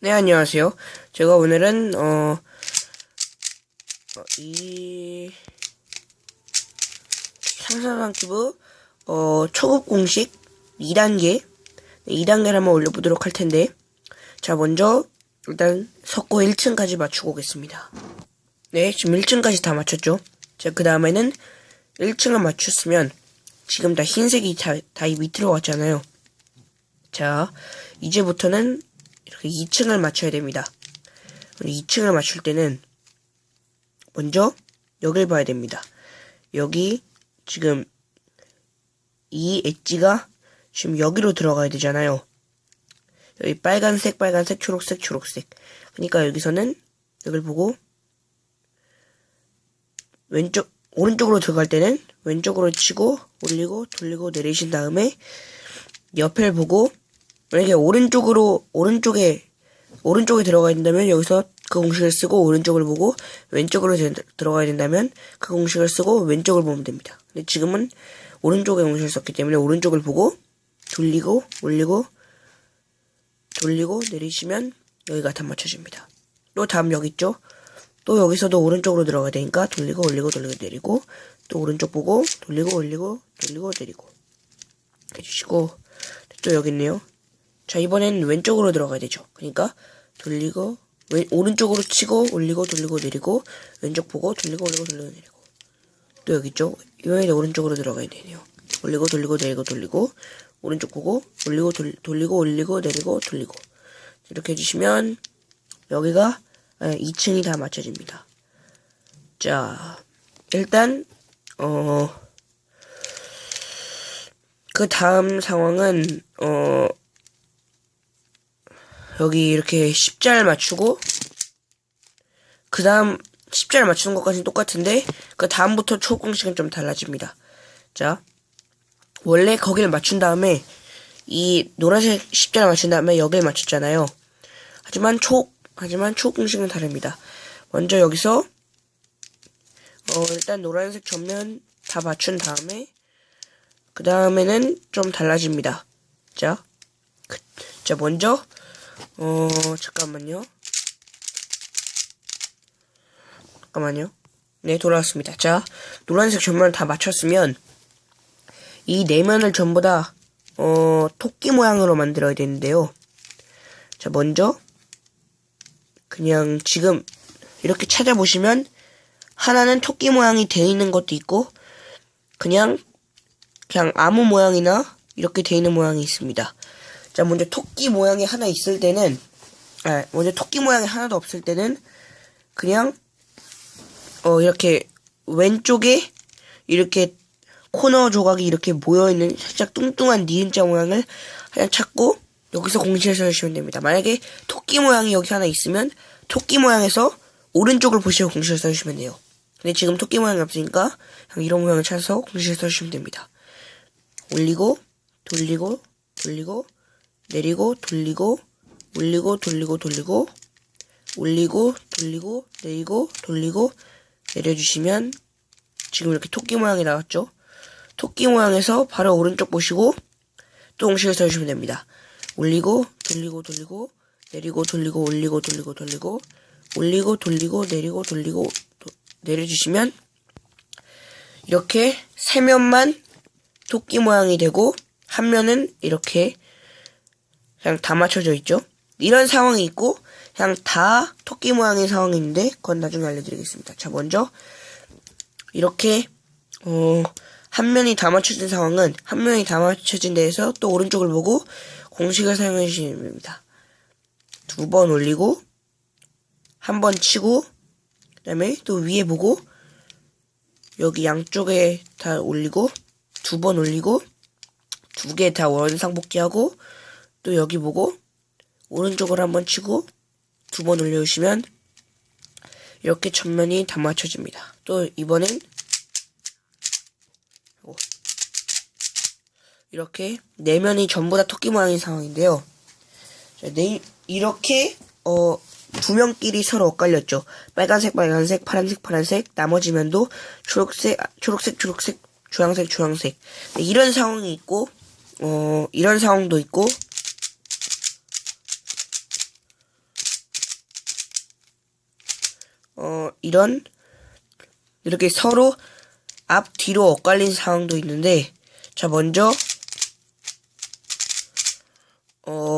네, 안녕하세요. 제가 오늘은, 어, 어, 이, 상상한 큐브, 어, 초급 공식 2단계, 2단계를 한번 올려보도록 할 텐데, 자, 먼저, 일단, 석고 1층까지 맞추고 오겠습니다. 네, 지금 1층까지 다 맞췄죠? 자, 그 다음에는 1층을 맞췄으면, 지금 다 흰색이 다, 다 밑으로 왔잖아요. 자, 이제부터는 이렇게 2층을 맞춰야 됩니다. 2층을 맞출 때는 먼저 여길 봐야 됩니다. 여기 지금 이 엣지가 지금 여기로 들어가야 되잖아요. 여기 빨간색, 빨간색, 초록색, 초록색. 그러니까 여기서는 여길 보고 왼쪽 오른쪽으로 들어갈 때는 왼쪽으로 치고 올리고 돌리고 내리신 다음에 옆을 보고 만약에 오른쪽으로 오른쪽에 오른쪽에 들어가야 된다면 여기서 그 공식을 쓰고 오른쪽을 보고 왼쪽으로 되- 들어가야 된다면 그 공식을 쓰고 왼쪽을 보면 됩니다. 근데 지금은 오른쪽에 공식을 썼기 때문에 오른쪽을 보고 돌리고 올리고 돌리고 내리시면 여기가 다 맞춰집니다. 또 다음 여기 있죠? 또 여기서도 오른쪽으로 들어가야 되니까 돌리고 올리고 돌리고 내리고 또 오른쪽 보고 돌리고 올리고 돌리고 내리고 해주시고 또 여기 있네요. 자 이번엔 왼쪽으로 들어가야 되죠. 그러니까 돌리고 왼, 오른쪽으로 치고 올리고 돌리고 내리고 왼쪽 보고 돌리고 올리고 돌리고 내리고 또 여기 있죠. 이번에는 오른쪽으로 들어가야 되네요. 올리고 돌리고 내리고 돌리고 오른쪽 보고 올리고 돌, 돌리고 올리고 내리고 돌리고 이렇게 해주시면 여기가 2층이 다 맞춰집니다. 자 일단 어. 그 다음 상황은 어 여기 이렇게 십자를 맞추고 그 다음 십자를 맞추는 것까지는 똑같은데 그 다음부터 초급 공식은 좀 달라집니다. 자 원래 거기를 맞춘 다음에 이 노란색 십자를 맞춘 다음에 여기를 맞췄잖아요. 하지만 초 하지만 초급 공식은 다릅니다. 먼저 여기서 어 일단 노란색 전면 다 맞춘 다음에 그 다음에는 좀 달라집니다. 자, 그, 자 먼저 어 잠깐만요. 잠깐만요. 네 돌아왔습니다. 자 노란색 전면을 다 맞췄으면 이 내면을 전부 다 어, 토끼 모양으로 만들어야 되는데요. 자 먼저 그냥 지금 이렇게 찾아보시면 하나는 토끼 모양이 되어 있는 것도 있고 그냥 그냥 아무 모양이나 이렇게 되어 있는 모양이 있습니다. 자, 먼저 토끼 모양이 하나 있을 때는, 아, 먼저 토끼 모양이 하나도 없을 때는, 그냥, 어, 이렇게, 왼쪽에, 이렇게, 코너 조각이 이렇게 모여있는 살짝 뚱뚱한 니은자 모양을 그냥 찾고, 여기서 공식을 써주시면 됩니다. 만약에 토끼 모양이 여기 하나 있으면, 토끼 모양에서 오른쪽을 보시고 공식을 써주시면 돼요. 근데 지금 토끼 모양이 없으니까, 그냥 이런 모양을 찾아서 공식을 써주시면 됩니다. 올리고 돌리고 돌리고 내리고 돌리고 올리고 돌리고 돌리고 올리고 돌리고 내리고 돌리고 내려주시면 지금 이렇게 토끼 모양이 나왔죠? 토끼 모양에서 바로 오른쪽 보시고 또 공식을 써주시면 됩니다. 올리고 돌리고 돌리고 내리고 돌리고 올리고 돌리고 돌리고 올리고 돌리고 내리고 돌리고 도- 내려주시면 이렇게 세 면만 토끼 모양이 되고 한 면은 이렇게 그냥 다 맞춰져 있죠. 이런 상황이 있고 그냥 다 토끼 모양의 상황이 있는데 그건 나중에 알려드리겠습니다. 자 먼저 이렇게 어, 한 면이 다 맞춰진 상황은 한 면이 다 맞춰진 데에서 또 오른쪽을 보고 공식을 사용해 주시면 됩니다. 두 번 올리고 한 번 치고 그다음에 또 위에 보고 여기 양쪽에 다 올리고 두 번 올리고 두 개 다 원상복귀하고 또 여기 보고 오른쪽으로 한번 치고 두 번 올려주시면 이렇게 전면이 다 맞춰집니다. 또 이번엔 오. 이렇게 내면이 전부 다 토끼 모양인 상황인데요. 자, 네, 이렇게 어, 두 면끼리 서로 엇갈렸죠. 빨간색, 빨간색, 파란색, 파란색, 나머지 면도 초록색, 아, 초록색, 초록색, 주황색, 주황색. 네, 이런 상황이 있고, 어, 이런 상황도 있고, 이런, 이렇게 서로 앞, 뒤로 엇갈린 상황도 있는데, 자, 먼저, 어,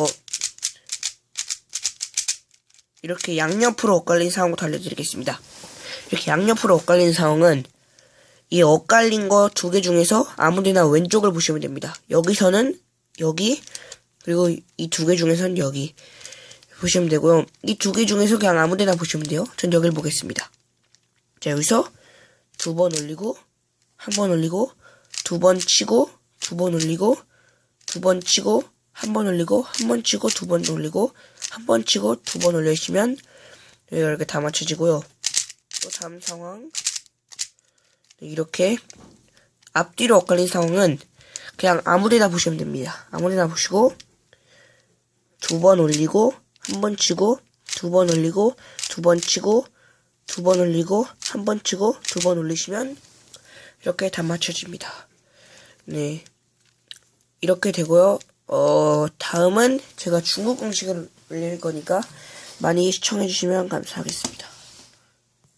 이렇게 양옆으로 엇갈린 상황부터 알려드리겠습니다. 이렇게 양옆으로 엇갈린 상황은 이 엇갈린 거 두 개 중에서 아무데나 왼쪽을 보시면 됩니다. 여기서는 여기 그리고 이 두 개 중에서는 여기 보시면 되고요. 이 두 개 중에서 그냥 아무데나 보시면 돼요. 전 여기를 보겠습니다. 자 여기서 두 번 올리고 한 번 올리고 두 번 치고 두 번 올리고 두 번 치고 한 번 올리고 한 번 치고 두 번 올리고 한 번 치고 두 번 올려주시면 이렇게 다 맞춰지고요. 또 다음 상황 네, 이렇게 앞뒤로 엇갈린 상황은 그냥 아무데나 보시면 됩니다. 아무데나 보시고 두 번 올리고 한 번 치고 두 번 올리고 두 번 치고 두 번 올리고 한 번 치고 두 번 올리시면 이렇게 다 맞춰집니다. 네. 이렇게 되고요. 어, 다음은 제가 중국 음식을 올릴 거니까 많이 시청해주시면 감사하겠습니다.